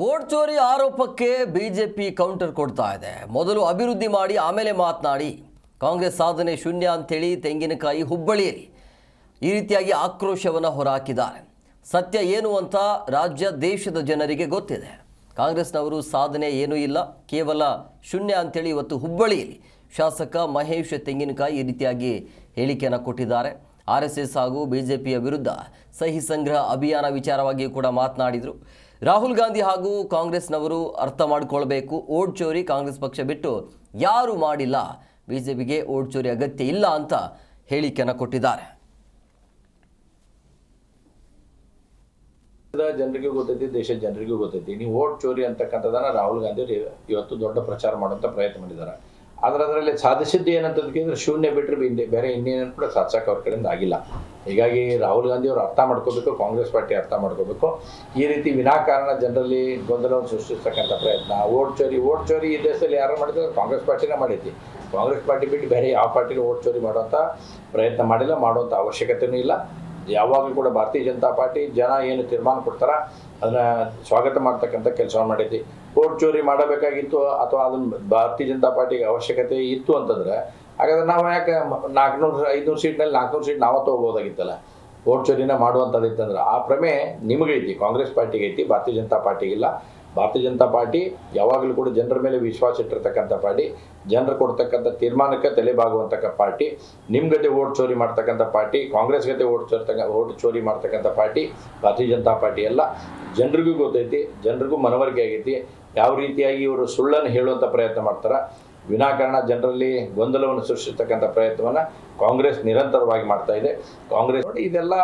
Vote ಚೋರಿ ಆರೋಪಕ್ಕೆ BJP counter ಕೊಡ್ತಾ ಇದೆ. ಮೊದಲು ಅಭಿವೃದ್ಧಿ ಮಾಡಿ, ಆಮೇಲೆ ಮಾತನಾಡಿ. ಕಾಂಗ್ರೆಸ್ ಸಾಧನೆ ಶೂನ್ಯ ಅಂತೇಳಿ ತೆಂಗಿನಕಾಯಿ ಹುಬ್ಬಳ್ಳಿಯಲ್ಲಿ ಈ ರೀತಿಯಾಗಿ ಆಕ್ರೋಶವನ್ನು ಹೊರಹಾಕಿದ್ದಾರೆ ಸತ್ಯ ಏನು ಅಂತ ರಾಜ್ಯ, ದೇಶದ ಜನರಿಗೆ ಗೊತ್ತಿದೆ. ಕಾಂಗ್ರೆಸ್ನವರು ಸಾಧನೆ ಏನೂ ಇಲ್ಲ, ಕೇವಲ ಶೂನ್ಯ ಅಂತೇಳಿ ಇವತ್ತು ಹುಬ್ಬಳ್ಳಿಯಲ್ಲಿ ಶಾಸಕ ಮಹೇಶ್ ತೆಂಗಿನಕಾಯಿ ಈ ರೀತಿಯಾಗಿ ಹೇಳಿಕೆಯನ್ನು ಕೊಟ್ಟಿದ್ದಾರೆ. ಆರ್ ಎಸ್ ಎಸ್ ಹಾಗೂ ಬಿಜೆಪಿಯ ವಿರುದ್ಧ ಸಹಿ ಸಂಗ್ರಹ ಅಭಿಯಾನ ವಿಚಾರವಾಗಿ ಕೂಡ ಮಾತನಾಡಿದರು. ರಾಹುಲ್ ಗಾಂಧಿ ಹಾಗೂ ಕಾಂಗ್ರೆಸ್ನವರು ಅರ್ಥ ಮಾಡಿಕೊಳ್ಬೇಕು. ಓಟ್ ಚೋರಿ ಕಾಂಗ್ರೆಸ್ ಪಕ್ಷ ಬಿಟ್ಟು ಯಾರೂ ಮಾಡಿಲ್ಲ. ಬಿಜೆಪಿಗೆ ಓಟ್ ಚೋರಿ ಅಗತ್ಯ ಇಲ್ಲ ಅಂತ ಹೇಳಿಕೆಯನ್ನು ಕೊಟ್ಟಿದ್ದಾರೆ. ಜನರಿಗೆ ಜನರಿಗೂ ಗೊತ್ತೈತಿ, ದೇಶದ ಜನರಿಗೂ ಗೊತ್ತೈತಿ. ನೀವು ಓಟ್ ಚೋರಿ ಅಂತಕ್ಕಂಥದ್ದನ್ನ ರಾಹುಲ್ ಗಾಂಧಿ ಇವತ್ತು ದೊಡ್ಡ ಪ್ರಚಾರ ಮಾಡುವಂತ ಪ್ರಯತ್ನ ಮಾಡಿದ್ದಾರೆ. ಆದ್ರೆ ಅದರಲ್ಲಿ ಸಾಧಿಸಿದ್ದು ಏನಂತಂದ್ರೆ ಅಂದ್ರೆ ಶೂನ್ಯ ಬಿಟ್ಟರೆ ಹಿಂದೆ ಬೇರೆ ಇನ್ನೇನು ಕೂಡ ಸಾಧಿಸಕ್ಕೆ ಅವ್ರ ಕಡೆಯಿಂದ ಆಗಿಲ್ಲ. ಹೀಗಾಗಿ ರಾಹುಲ್ ಗಾಂಧಿ ಅವರು ಅರ್ಥ ಮಾಡ್ಕೋಬೇಕು, ಕಾಂಗ್ರೆಸ್ ಪಾರ್ಟಿ ಅರ್ಥ ಮಾಡ್ಕೋಬೇಕು. ಈ ರೀತಿ ವಿನಾಕಾರಣ ಜನರಲ್ಲಿ ಗೊಂದಲವನ್ನು ಸೃಷ್ಟಿಸ್ತಕ್ಕಂಥ ಪ್ರಯತ್ನ. ಓಟ್ ಚೋರಿ ಓಟ್ ಚೋರಿ ಈ ದೇಶದಲ್ಲಿ ಯಾರು ಮಾಡಿದ್ರು? ಕಾಂಗ್ರೆಸ್ ಪಾರ್ಟಿನೇ ಮಾಡಿದ್ವಿ. ಕಾಂಗ್ರೆಸ್ ಪಾರ್ಟಿ ಬಿಟ್ಟು ಬೇರೆ ಯಾವ ಪಾರ್ಟಿನೂ ಓಟ್ ಚೋರಿ ಮಾಡುವಂಥ ಪ್ರಯತ್ನ ಮಾಡಿಲ್ಲ, ಮಾಡುವಂಥ ಅವಶ್ಯಕತೆಯೂ ಇಲ್ಲ. ಯಾವಾಗಲೂ ಕೂಡ ಭಾರತೀಯ ಜನತಾ ಪಾರ್ಟಿ ಜನ ಏನು ತೀರ್ಮಾನ ಕೊಡ್ತಾರ, ಅದನ್ನ ಸ್ವಾಗತ ಮಾಡ್ತಕ್ಕಂಥ ಕೆಲಸ ಮಾಡೈತಿ ಕೋರ್ಟ್ ಚೋರಿ ಮಾಡಬೇಕಾಗಿತ್ತು ಅಥವಾ ಅದನ್ನ ಭಾರತೀಯ ಜನತಾ ಪಾರ್ಟಿಗೆ ಅವಶ್ಯಕತೆ ಇತ್ತು ಅಂತಂದ್ರೆ, ಹಾಗಾದ್ರೆ ನಾವು ಯಾಕೆ ನಾಲ್ಕುನೂರು ಐದುನೂರು ಸೀಟ್ನಲ್ಲಿ ನಾಲ್ಕುನೂರು ಸೀಟ್ ನಾವೇ ತಗೋಬೋದಾಗಿತ್ತಲ್ಲ ಓಟ್ ಚೋರಿನ ಮಾಡುವಂಥದ್ದು ಇತ್ತಂದ್ರೆ ಆ ಪ್ರಮೆ ನಿಮಗೈತಿ ಕಾಂಗ್ರೆಸ್ ಪಾರ್ಟಿಗೆ ಐತಿ, ಭಾರತೀಯ ಜನತಾ ಪಾರ್ಟಿಗಿಲ್ಲ ಭಾರತೀಯ ಜನತಾ ಪಾರ್ಟಿ ಯಾವಾಗಲೂ ಕೂಡ ಜನರ ಮೇಲೆ ವಿಶ್ವಾಸ ಇಟ್ಟಿರ್ತಕ್ಕಂಥ ಪಾರ್ಟಿ, ಜನರು ಕೊಡ್ತಕ್ಕಂಥ ತೀರ್ಮಾನಕ್ಕೆ ತಲೆಬಾಗುವಂತಕ್ಕ ಪಾರ್ಟಿ ನಿಮ್ಮ ಗತೆ ಓಟ್ ಚೋರಿ ಮಾಡ್ತಕ್ಕಂಥ ಪಾರ್ಟಿ, ಕಾಂಗ್ರೆಸ್ ಗತೆ ಓಟ್ ಚೋರ್ತಕ್ಕ ಓಟ್ ಚೋರಿ ಮಾಡ್ತಕ್ಕಂಥ ಪಾರ್ಟಿ, ಭಾರತೀಯ ಜನತಾ ಪಾರ್ಟಿ ಎಲ್ಲ ಜನರಿಗೂ ಗೊತ್ತೈತಿ, ಜನರಿಗೂ ಮನವರಿಕೆ ಆಗೈತಿ. ಯಾವ ರೀತಿಯಾಗಿ ಇವರು ಸುಳ್ಳನ್ನು ಹೇಳುವಂಥ ಪ್ರಯತ್ನ ಮಾಡ್ತಾರ ವಿನಾಕಾರಣ ಜನರಲ್ಲಿ ಗೊಂದಲವನ್ನು ಸೃಷ್ಟಿಸತಕ್ಕಂಥ ಪ್ರಯತ್ನವನ್ನು ಕಾಂಗ್ರೆಸ್ ನಿರಂತರವಾಗಿ ಮಾಡ್ತಾ ಇದೆ. ಕಾಂಗ್ರೆಸ್ ಇದೆಲ್ಲ